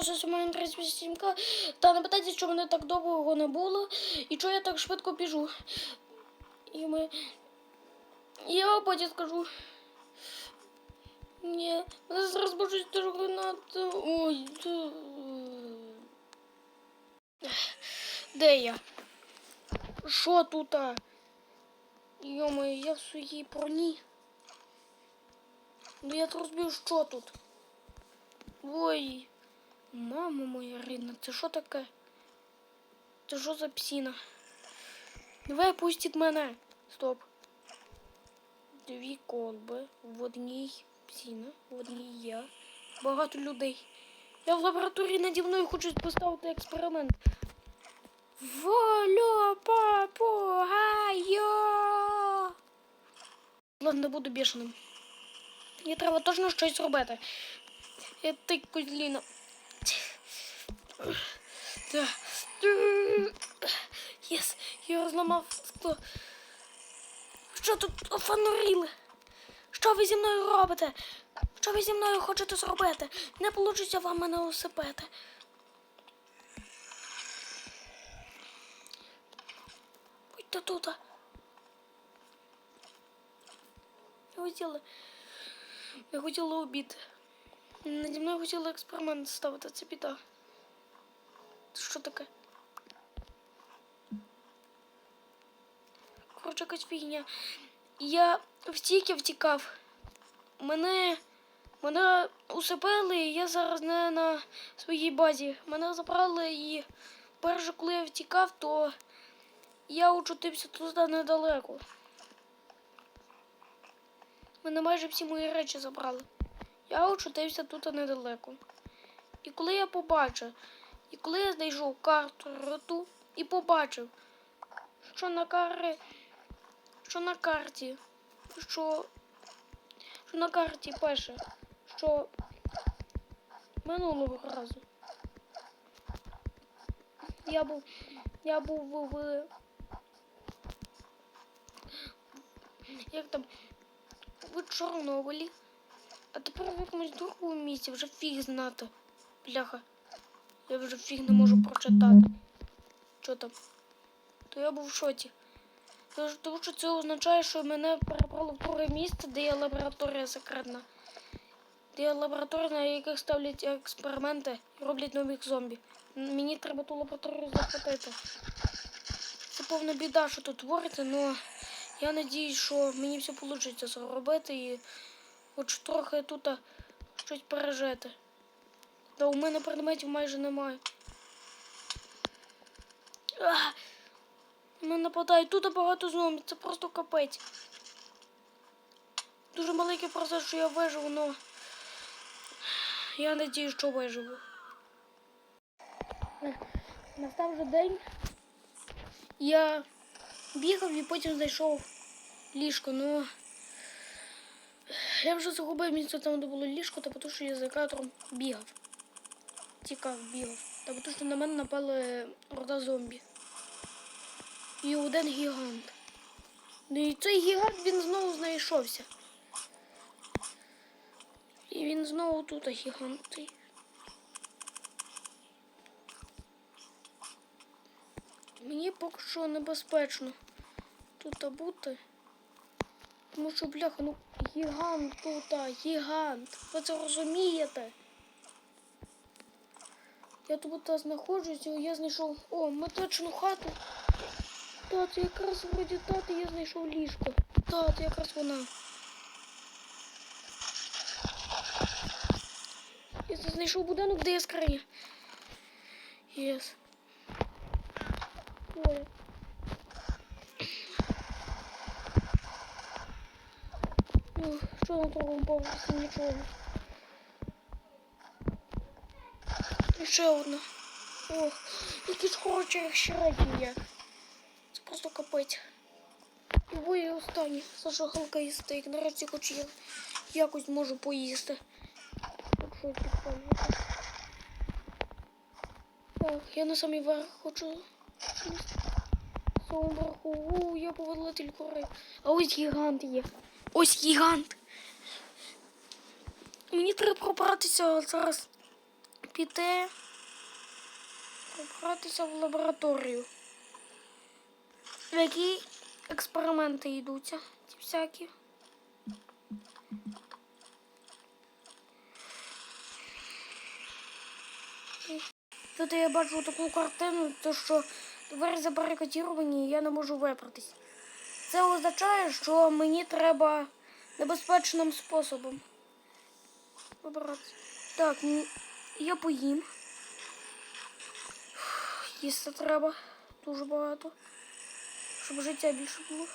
37 Та не питайте, що мене так довго не було і чого я так швидко біжу. І ми. Я потім скажу. Ні, мене зараз можуть дуже гранати. Ой. та- Де я? Що тут? Йомо, я в своїй броні. Ну я розбив, що тут. Ой, мама моя рідна, це що таке? Це що за псина? Давай пустіть мене. Стоп. Дві колби. В одній псина, в одній я. Багато людей. Я в лабораторії наді мною хочуть поставити експеримент. Волю попугаю. Ладно, буду бішеним. Мені треба точно щось робити. Я ти козліна. Так. Єс, я розламав скло. Що тут офануріли? Що ви зі мною робите? Що ви зі мною хочете зробити? Не вийде вам мене усипити. Будьте тут. Я хотіла. Я хотіла обід. Наді мною хотіли експеримент ставити, це біда. Що таке? Коротше, якась фігня. Я втік, я втікав. Мене. Мене усипили, і я зараз не на своїй базі. Мене забрали і перше, коли я втікав, то я очутився туди недалеко. Мене майже всі мої речі забрали. Я очутився тут недалеко. І коли я побачив, і коли я знайшов карту роту і побачив, що на карі, що на карті, що, що на карті пише, що минулого разу я був, я був в, як там в Чорнобилі. А тепер в якомусь другому місці вже фіг знати. Бляха. Я вже фіг не можу прочитати. Що там? То я був в шоці. Тому що це означає, що мене перебрало в друге місце, де є лабораторія секретна. Де є лабораторія, на яких ставлять експерименти і роблять нових зомбі. Мені треба ту лабораторію захватити. Це повна біда, що тут твориться, але я надіюсь, що мені все вийде зробити і хоч трохи тут щось пережити. Та у мене предметів майже немає. А, мене нападають. Тут багато зомбі, це просто капець. Дуже маленький процес, що я виживу, але я надію, що виживу. Настав вже день. Я бігав і потім знайшов ліжко, ну. Я вже загубив місце там, де було ліжко, та тому що я за кадром бігав. Тікав, бігав. Та тому що на мене напали рода зомбі. І один гігант. Ну і цей гігант він знову знайшовся. І він знову тут гігант. Мені поки що небезпечно тут бути. Тому що, бляха, ну гігант тут, гігант. Ви це розумієте? Я тут знаходжуся, я знайшов. О, меточну хату. Та, це якраз вроді тати я знайшов ліжко. Та, це якраз вона. Я знайшов будинок, де є скриня. Єс. Ну, що на другому поверсі? Нічого. І ще одна. Ох, які ж хороші як щередні є. Це просто капець. І останні. Зажигалка і стейк. Нарешті хоч я якось можу поїсти. От щось підпалювати. Я на самий верх хочу сісти. Самому верху. У, я поводила гори. А ось гігант є. Ось гігант. Мені треба пробратися зараз піти пробратися в лабораторію. В якій експерименти йдуться, ті всякі. Тут я бачу таку картину, то що двері забарикадіровані, і я не можу вибратись. Це означає, що мені треба небезпечним способом вибратися. Так, я поїм. Їсти треба дуже багато, щоб життя більше було.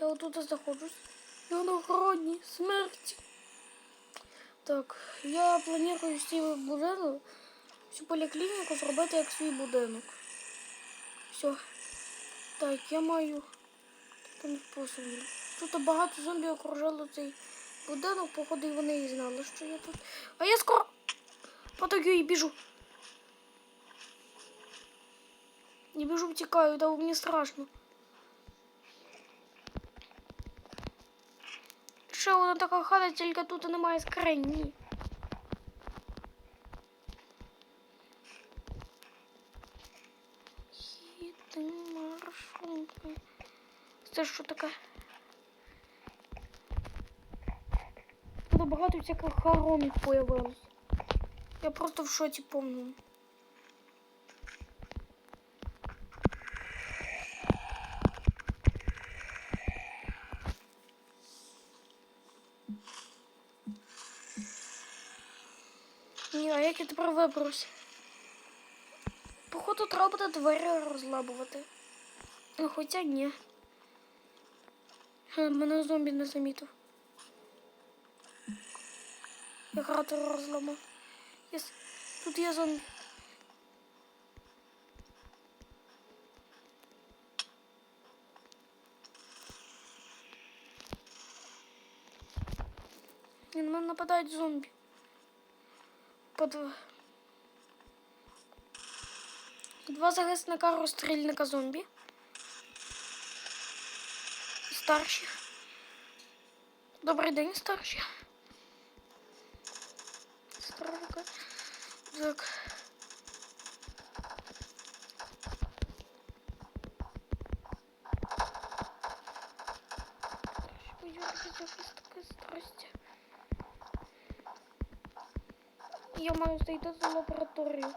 Я отут знаходжусь. Я на грані смерті. Так, я планую свій будинок, всю поліклініку зробити як свій будинок. Все. Так, я маю таким способом. Тут багато зомбі окружало цей будинок, походу, і вони і знали, що я тут. А я скоро потаю і біжу. Не біжу, втікаю, да мені страшно. Ще вона така хата, тільки тут немає скринь, ні. Їди маршрутки. Це що таке? Тут багато всяких хоромів появилось. Я просто в шоці повному. Ні, а як я тепер виберусь? Походу, треба буде двері розлабувати. Ну, хоча ні. Мене зомбі не замітив. Я кратер розламав. Єс. Тут є. Ні, на мене нападають зомбі. Под... Два захисника розстрільника зомбі. Старші. Добрий день, старші. Старка. Так. Я маю зайти за лабораторію.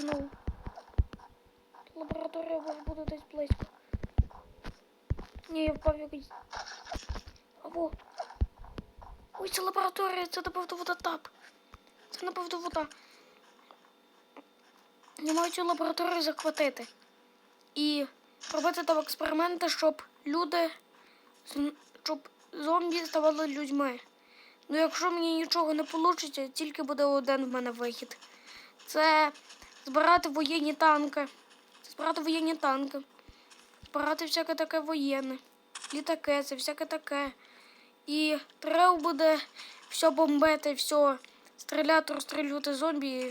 Ну. Лабораторія буде десь близько. Ні, я впав якийсь. Або. Ой, це лабораторія, це напевно вода тап. Це напевно вода. Я маю цю лабораторію захватити. І робити там експерименти, щоб люди. щоб зомбі ставали людьми. Ну, якщо мені нічого не вийде, тільки буде один в мене вихід. Це збирати воєнні танки. Це збирати воєнні танки. Збирати всяке таке воєнне. Літаки, це всяке таке. І треба буде все бомбити, все стріляти, розстрілювати зомбі.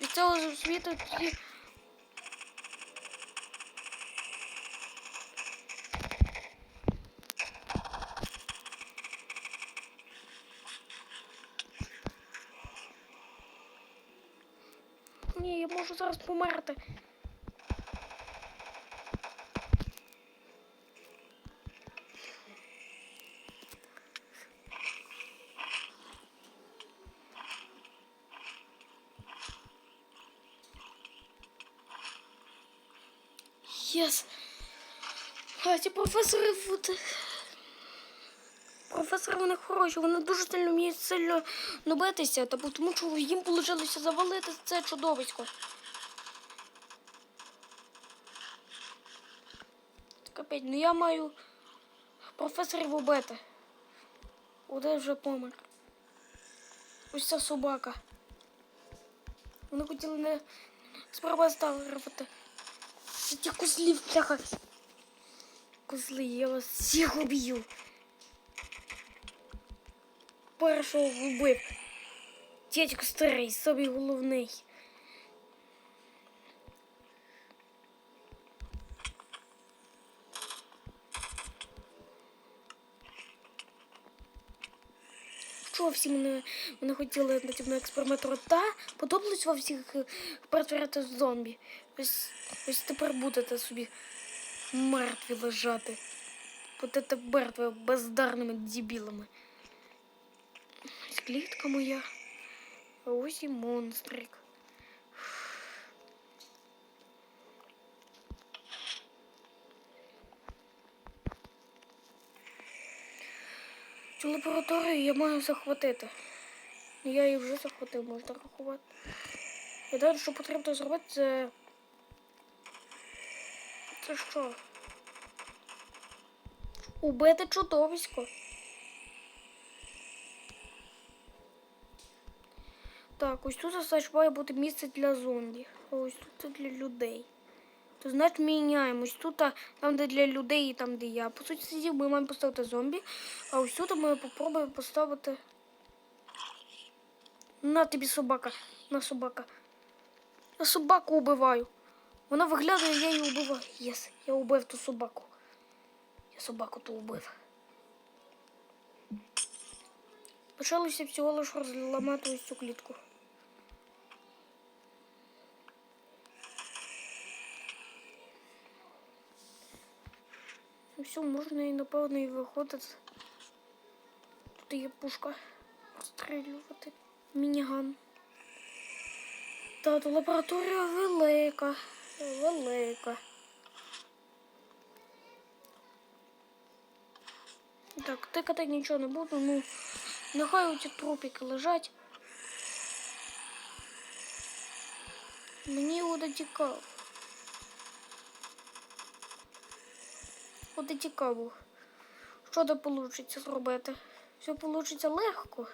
Від- цього світу тоді. Ні, я можу зараз померти. А ці професори. Професори вони хороші, вони дуже сильно вміють сильно набитися, тому що їм вийшло завалити це чудовисько. Капець, ну я маю професорів убити. Один вже помер. Ось ця собака. Вони хотіли не справа ставити. Це ті козлів, бляха. Козли, я вас всіх уб'ю. Першого вбив. Дядько старий, собі головний. Що всі мене, мене хотіли наді мною експериментувати. Та подобалось вам всіх е, перетворяти в зомбі. Ось, ось тепер будете собі мертві лежати. Будете мертві бездарними дебілами. Ось клітка моя. А ось і монстрик. Цю лабораторію я маю захватити. Ну, Я її вже захватив, можна рахувати. Єдине, що потрібно зробити, це. Це що? Убити чудовисько. Так, ось тут значить, має бути місце для зомбі. А ось тут це для людей. То значить міняємось. Тут там, де для людей і там, де я. По суті, сидів, ми маємо поставити зомбі. А ось тут ми попробуємо поставити. На тобі собака. На собака. Я собаку убиваю. Вона виглядає, я її убиваю. Єс, я убив ту собаку. Я собаку ту убив. Почалося всього лише розламати ось цю клітку. Ну все, можна і напевно і виходити. Тут є пушка. Розстрілювати. Мініган. Та то лабораторія велика. Велика. Так, тикати нічого не буду, ну нехай оці трупики лежать. Мені буде цікаво. Буде цікаво. Що де вийде зробити? Все вийде легко,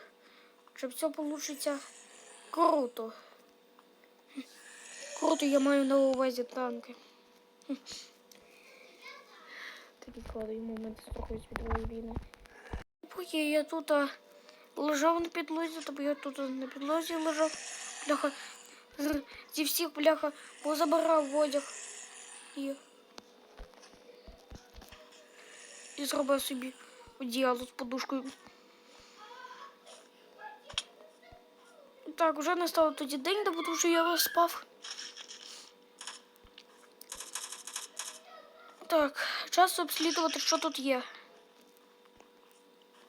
чи все вийде круто. Круто я маю на увазі танки. Такий кладу йому момент трохи світової війни. Поки я тут а, лежав на підлозі, тобто я тут на підлозі лежав. Бляха, зі всіх бляха позабирав одяг. І, і зробив собі одіяло з подушкою. Так, вже настав тоді день, тому що я спав. Так, час обслідувати, що тут є.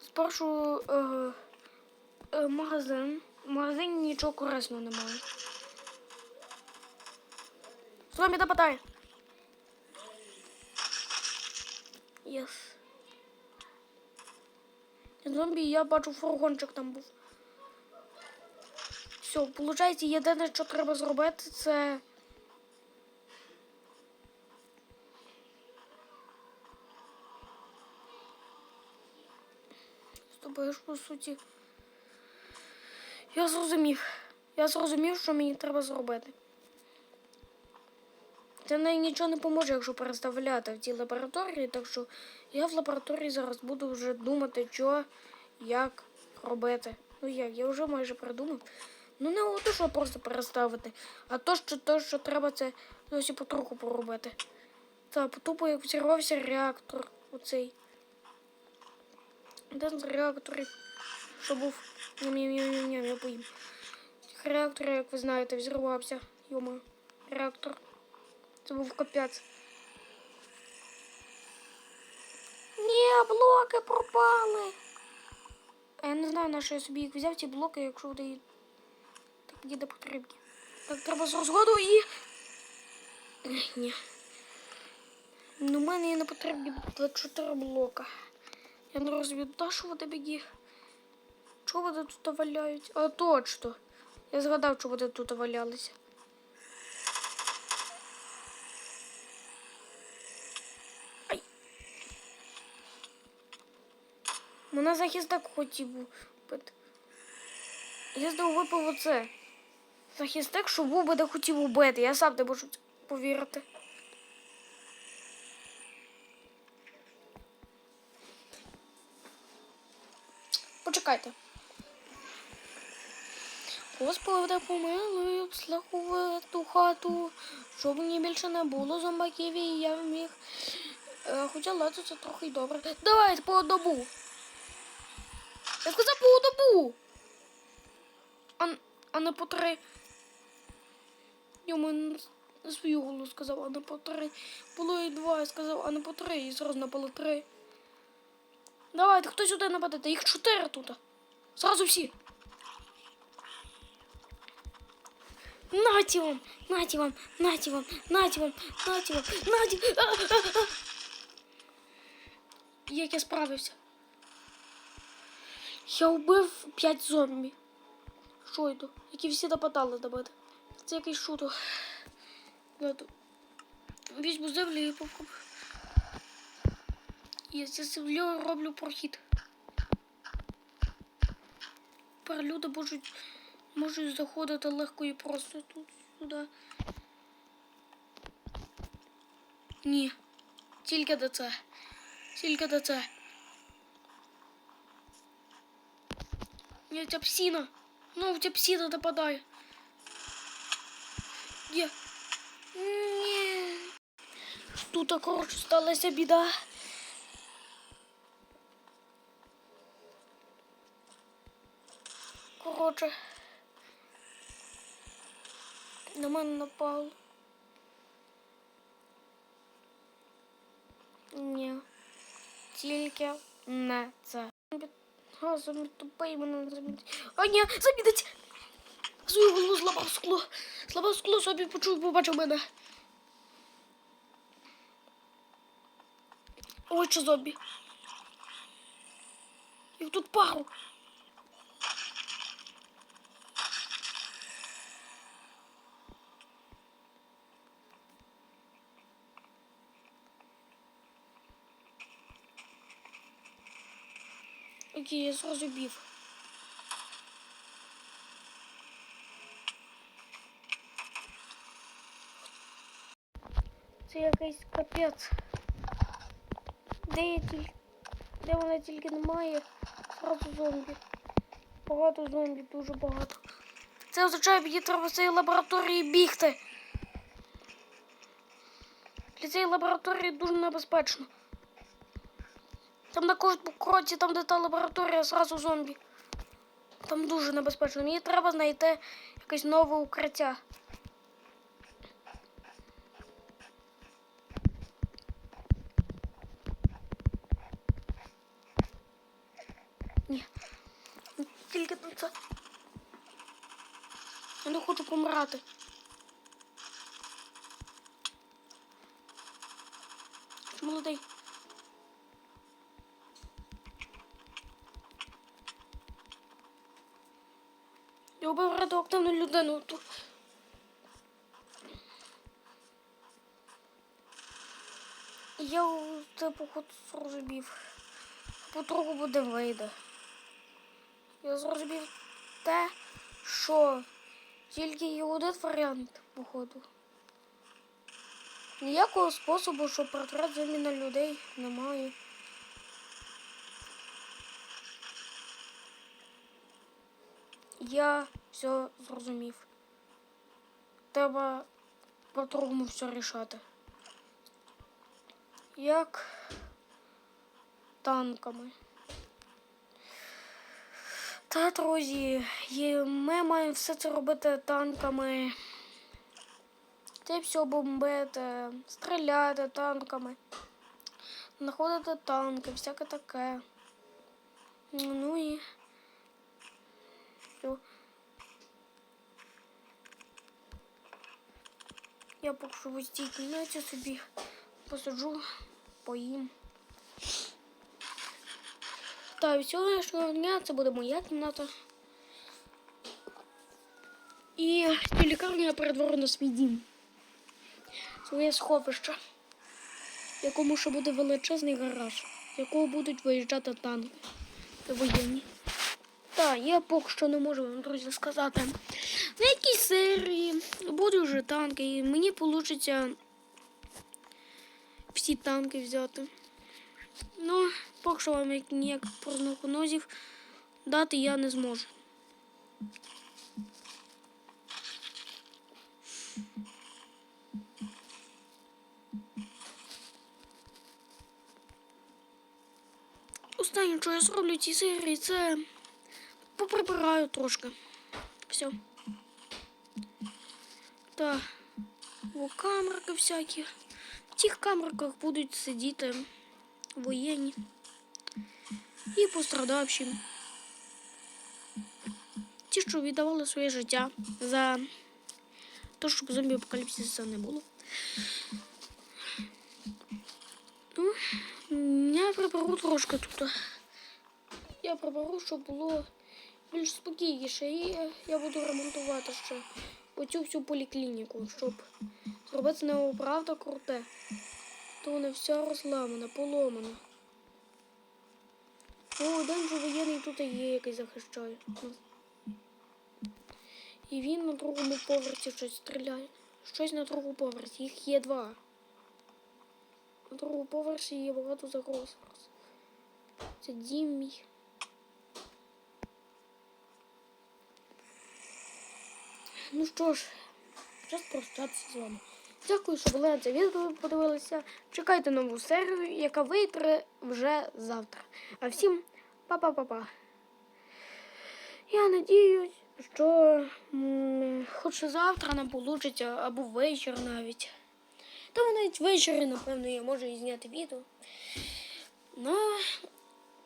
Спершу е, е, магазин. В магазині нічого корисного немає. Зомбі нападай. Єс. Зомбі, я бачу фургончик там був. Все, виходить, єдине, що треба зробити, це. Ж по суті. Я зрозумів. Я зрозумів, що мені треба зробити. Це навіть нічого не поможе, якщо переставляти в цій лабораторії, так що я в лабораторії зараз буду вже думати, що, як робити. Ну як, я вже майже придумав. Ну не от що просто переставити, а то, що то, що треба, це досі потроху поробити. Так, тупо як взірвався реактор оцей. Один з реакторів, що був. Ням-ням-ням-ням, я поїм. Реактор, як ви знаєте, взірвався. Йома, реактор. Це був капець. Ні, блоки пропали. А я не знаю, на що я собі їх взяв, ці блоки, якщо вони так мені не потрібні. Так, треба з розгоду і. Ні. Ну, в мене є не потрібні 24 блока. Я не розумію, та що вони мені? Чого вони тут валяють? А точно. Я згадав, що вони тут валялися. Мене захисник хотів бити. Я знову випив оце. Захисник, що був би не хотів убити. Я сам не можу повірити. Почекайте. Господи, помилуй, обслахуй ту хату, щоб мені більше не було зомбаків і я міг. Е, хоча це трохи й добре. Давайте по одному. Я сказав по добу. А, а не по три. Йому на на свою голову сказав, а не по три. Було і два, я сказав, а не по три. І зразу напало три. Давайте, хто сюди нападете? Їх чотири тут. Зразу всі. Наті вам, наті вам, наті вам, наті вам, наті вам, наті. Як я справився? Я вбив п'ять зомбі. Що йду? Які всі нападали на мене. Це якийсь шуток. Ладно. Візьму землю і попробую. Я зі землею роблю прохід. Тепер люди можуть, можуть заходити легко і просто тут сюди. Ні. Тільки до це. Тільки до це. Ні, ця псина. Ну, ця псина нападає. Є. Ні. Тут, коротше, сталася біда. Коротше. На мене напало. Ні. Тільки не це. А, зомби, тупой мене не замітить. А, ні, замітить! Свою голову зламав скло. Зламав скло, собі почув, побачив мене. Ой, що зомбі. Їх тут пару. Окей, я зрозумів. Це якийсь капець. Де я тільки. Де вона тільки немає, зразу зомбі. Багато зомбі, дуже багато. Це означає, мені треба з цієї лабораторії бігти. Для цієї лабораторії дуже небезпечно. Там на кожному кроці, там де та лабораторія, зразу зомбі. Там дуже небезпечно. Мені треба знайти якесь нове укриття. Ні. Тільки на це. Я не хочу помирати. Молодий. Я вбив радіоактивну людину. Я це походу зрозумів. Потроху буде вийде. Я зрозумів те, що тільки є один варіант, походу. Ніякого способу, щоб портрет заміна людей немає. Я все зрозумів. Треба по-другому все рішати. Як танками. Та, друзі, і ми маємо все це робити танками. Це все бомбити, стріляти танками, знаходити танки, всяке таке. Ну і все. Я поки в цій собі посиджу, поїм. Та сьогоднішнього дня це буде моя кімната. І з лікарні я перетворю на свій дім. Своє сховище, в якому ще буде величезний гараж, з якого будуть виїжджати танки та воєнні. Так, я поки що не можу вам, друзі, сказати, на якій серії будуть вже танки, і мені вийде всі танки взяти. Ну, поки що вам як ніяких прогнозів дати я не зможу. Останнє, що я зроблю цій серії, це поприбираю трошки. Все. Так. О, камерки всякі. В тих камерках будуть сидіти воєнні і пострадавші. Ті, що віддавали своє життя за те, щоб зомбі апокаліпсиса не було. Ну, я приберу трошки тут. Я приберу, щоб було більш спокійніше. І я буду ремонтувати ще оцю всю поліклініку, щоб зробити не правда круте. То вона вся розламана, поломана. О, один же воєнний тут є, який захищає. І він на другому поверсі щось стріляє. Щось на другому поверсі. Їх є два. На другому поверсі є багато загроз. Це дім мій. Ну що ж, час прощатися з вами. Дякую, що були на це відео подивилися. Чекайте нову серію, яка вийде вже завтра. А всім па-па-па-па. Я надіюсь, що хоч завтра нам вийде, або вечір навіть. Та навіть ввечері, напевно, я можу і зняти відео. Ну,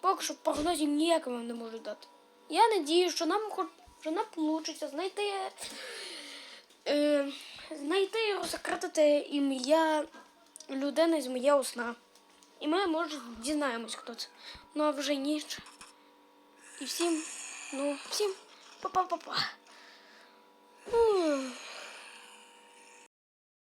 поки що прогнозів ніяк вам не можу дати. Я надію, що нам хоч що нам вийде знайти, е, знайти і розкрити ім'я людини з моєго сна. І ми, може, дізнаємось, хто це. Ну, а вже ніч. І всім, ну, всім па-па-па-па.